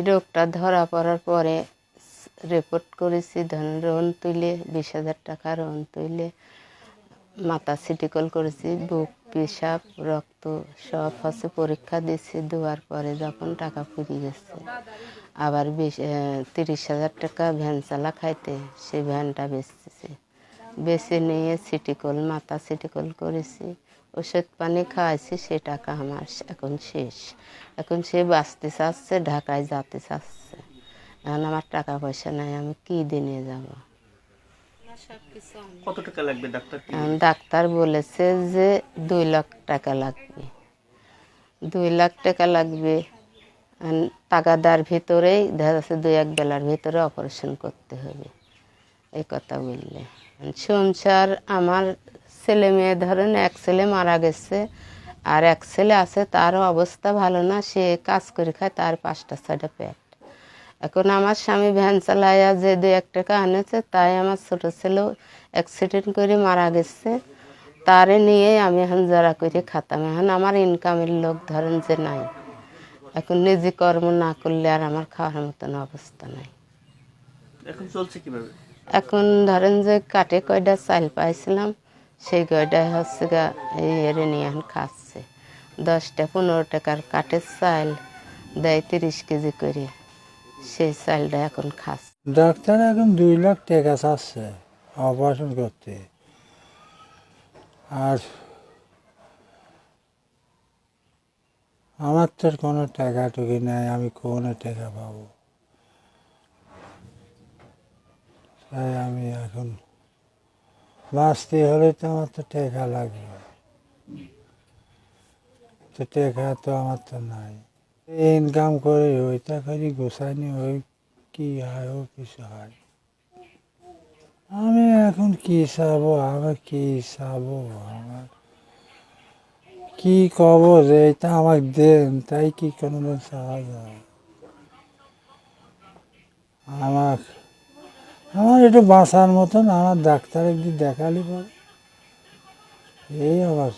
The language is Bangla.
এই রোগটা ধরা পড়ার পরে রিপোর্ট করেছি ধরেন রোন তুলে বিশ হাজার টাকা রোন তুলে মাথা সিটিকল করেছি, বুক, পেশাব, রক্ত সব হচ্ছে পরীক্ষা দিচ্ছি দেওয়ার পরে যখন টাকা ফুরিয়ে গেছে। আবার বিশ তিরিশ হাজার টাকা ভ্যান চালা খাইতে, সেই ভ্যানটা বেচতেছি বেছে নিয়ে সিটিকল মাথা সিটিকল করেছি। ওষুধ পানি খাওয়াইছি সে টাকা আমার এখন শেষ। এখন সে বাঁচতে চাচ্ছে ঢাকায় যেতে চাচ্ছে। এখন আমার টাকা পয়সা নাই আমি কি দিনে যাব? কত টাকা লাগবে ডাক্তার এখন ডাক্তার বলেছে যে দুই লাখ টাকা লাগবে। দুই লাখ টাকা লাগবে এখন টাকাদার ভিতরেই দেখা যাচ্ছে দুই এক বেলার ভিতরে অপারেশন করতে হবে। এই কথা বললে। সংসার আমার ছেলে মেয়ে, ধরেন এক ছেলে মারা গেছে, আর এক ছেলে আছে, তার অবস্থা ভালো না, সে কাজ করে খায়, তার পাঁচটা ছয়টা পেট। এখন আমার স্বামী ভ্যান চালাইয়া যে দু এক টাকা আনেছে, তাই আমার ছোট ছেলেও অ্যাক্সিডেন্ট করে মারা গেছে। তারে নিয়েই আমি এখন যারা করে খাতাম। এখন আমার ইনকামের লোক ধরেন যে নাই। এখন নিজে কর্ম না করলে আর আমার খাওয়ার মতন অবস্থা নাই। এখন চলছে কীভাবে? এখন ধরেন যে কাটে কয়টা চাল পাইছিলাম, সেই কয়টাই হচ্ছে গা এই এরে নিয়ে এখন খাচ্ছে। দশটা পনেরো টাকার কাঠের চাল দেয় তিরিশ কেজি করে, সেই চালটা এখন খাচ্ছে। ডাক্তার এখন দুই লাখ টাকা চাচ্ছে অপারেশন করতে। আর আমার তো কোনো টাকা টুকি নাই, আমি কোনো টাকা পাবো। তাই আমি এখন বাঁচতে হলে তো আমার তো টাকা লাগবে। তো টাকা তো আমার তো নাই। ইনকাম করে ওই টাকারই গোছানি, ওই কি হয়, ও কিছু হয়। আমি এখন কি চাবো আমার কি চাবো, আমার কি কব যে এটা আমাকে দেন, তাই কি কোনোদিন চাওয়া যায়? আমার আমার একটু বাঁচার মতন আমার ডাক্তার একদিন দেখালি পরে। এই আবার